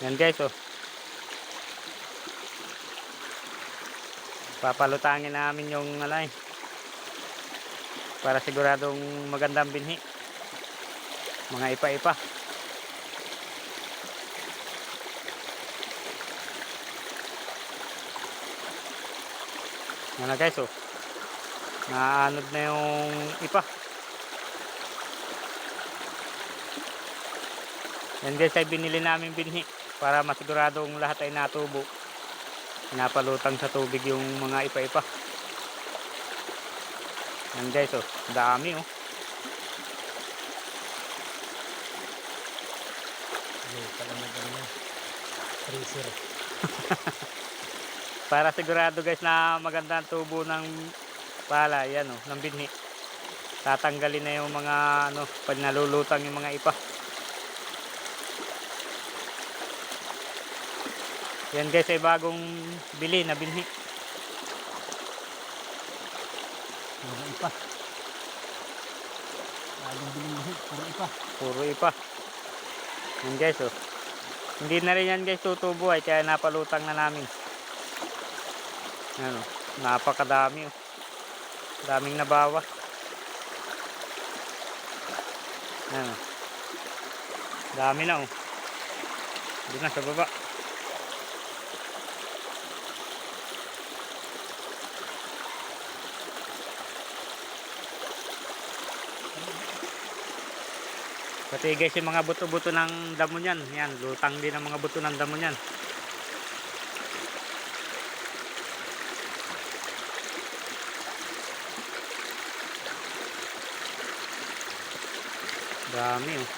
Yan guys, oh. Papalutangin namin yung alay. Para siguradong magandang binhi. Mga ipa-ipa. Yan na guys, oh. Naanod na yung ipa. Yan guys ay binili namin binhi para masiguradong lahat ay natubo. Pinapalutang sa tubig yung mga ipa-ipa. Yan guys oh, dami oh. Freezer. Para sigurado guys na maganda ang tubo ng pala, yan oh, ng binhi. Tatanggalin na yung mga ano, pag nalulutang yung mga ipa. Yan guys ay bagong bili na binhi. Puro ipa. Laging binuhi. Puro ipa. Puro ipa. Yan guys oh. Hindi na rin yan guys tutubo ay kaya napalutang na namin. Yan oh. Napakadami oh. Daming nabawa. Yan oh. Dami na oh. Doon na sa baba. Pati guys yung mga buto-buto ng damo niyan. Yan, lutang din ang mga buto ng damo niyan. Dami oh.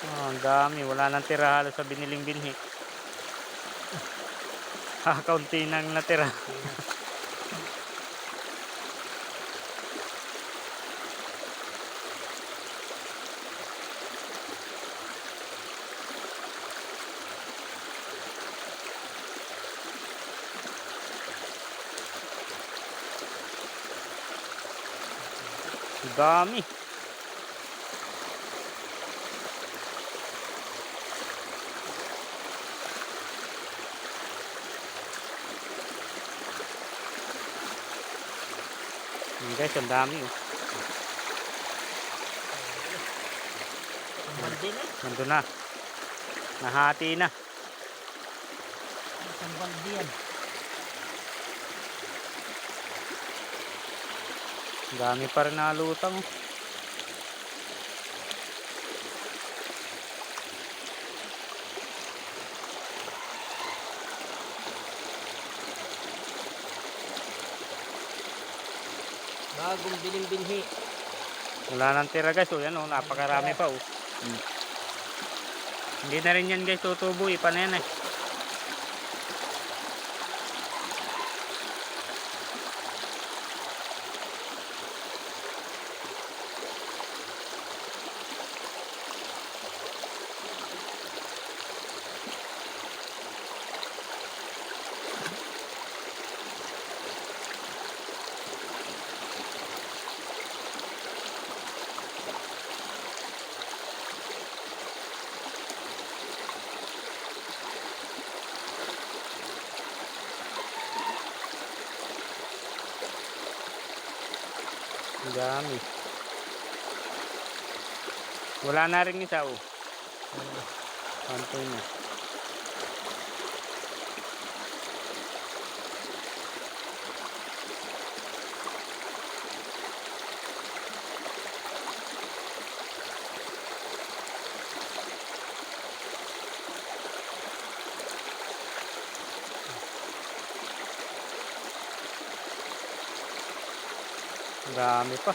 Oh, ang dami. Wala nang tira halos sa biniling binhi. Ha, kaunti nang natira. Dami. Yan guys, ang dami oh. Na. Nandun na. Nahati na. Isang balde yan. Dami pa rin nalutang. oh. Bagong biling binhi. Wala nang tira guys. Oh, yan oh, napakarami pa oh. Hmm. Hindi na rin yan guys tutubo. Ipa na yan eh. Dami. Wala na rin isa oh. Pantay na. Dami pa.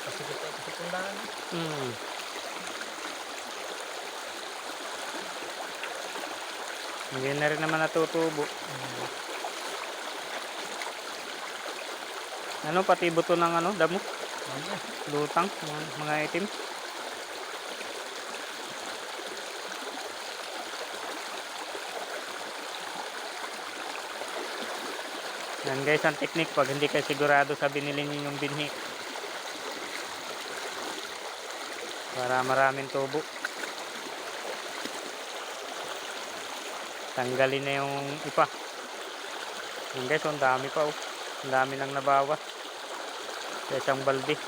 Pasikot ay pasikot lang. Hmm. Hindi na rin naman natutubo. Ano, pati buto ng ano, damo, lutang, mga, mga itim. Yan guys, ang technique pag hindi kayo sigurado sa binili ninyong binhi. Para maraming tubo. Tanggalin na yung ipa. Yan guys, ang dami pa oh. Ang dami nang nabawas. Sa isang balde.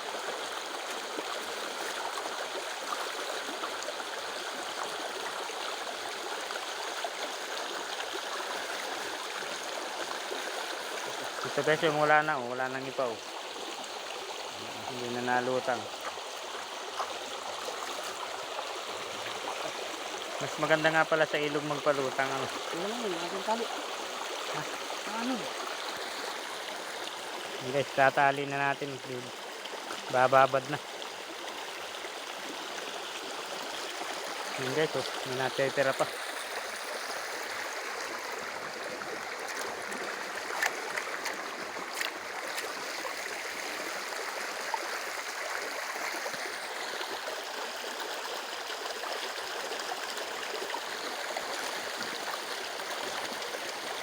Ito guys yung wala na oh. Wala nang ipa oh. Hindi na nalutang. Mas maganda nga pala sa ilog magpalutang ano. Ano naman, ating tali. Ha? Ano? Guys, tatali na natin. Bababad na. Yan guys, oh, may natitira pa.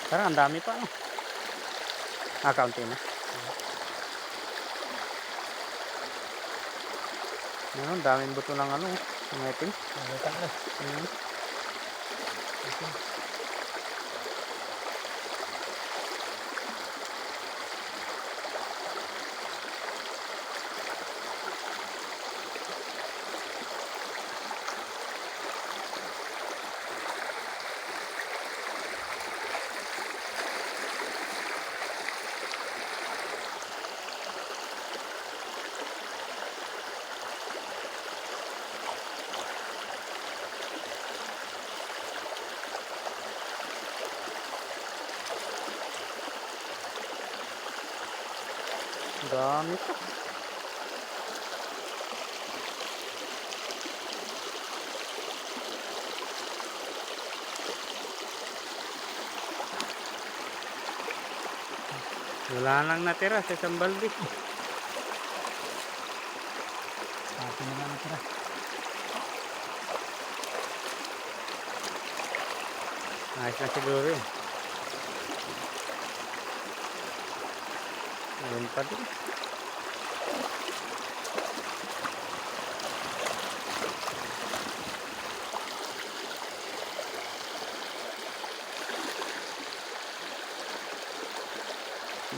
Parang ang dami pa, ano? Ah, kaunti na. Ano, ang daming buto ng ano, ng itim. Nalutang na. Mm. Ito. Dami pa. Wala nang natira sa isang balde. Atin na lang natira. Ayos na siguro yun. Ayun pa din.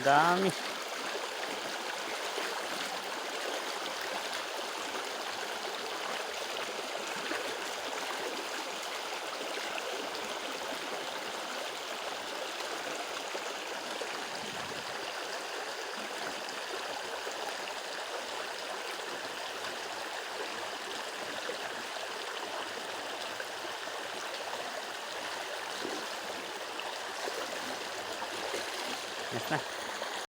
Dami. Yes na.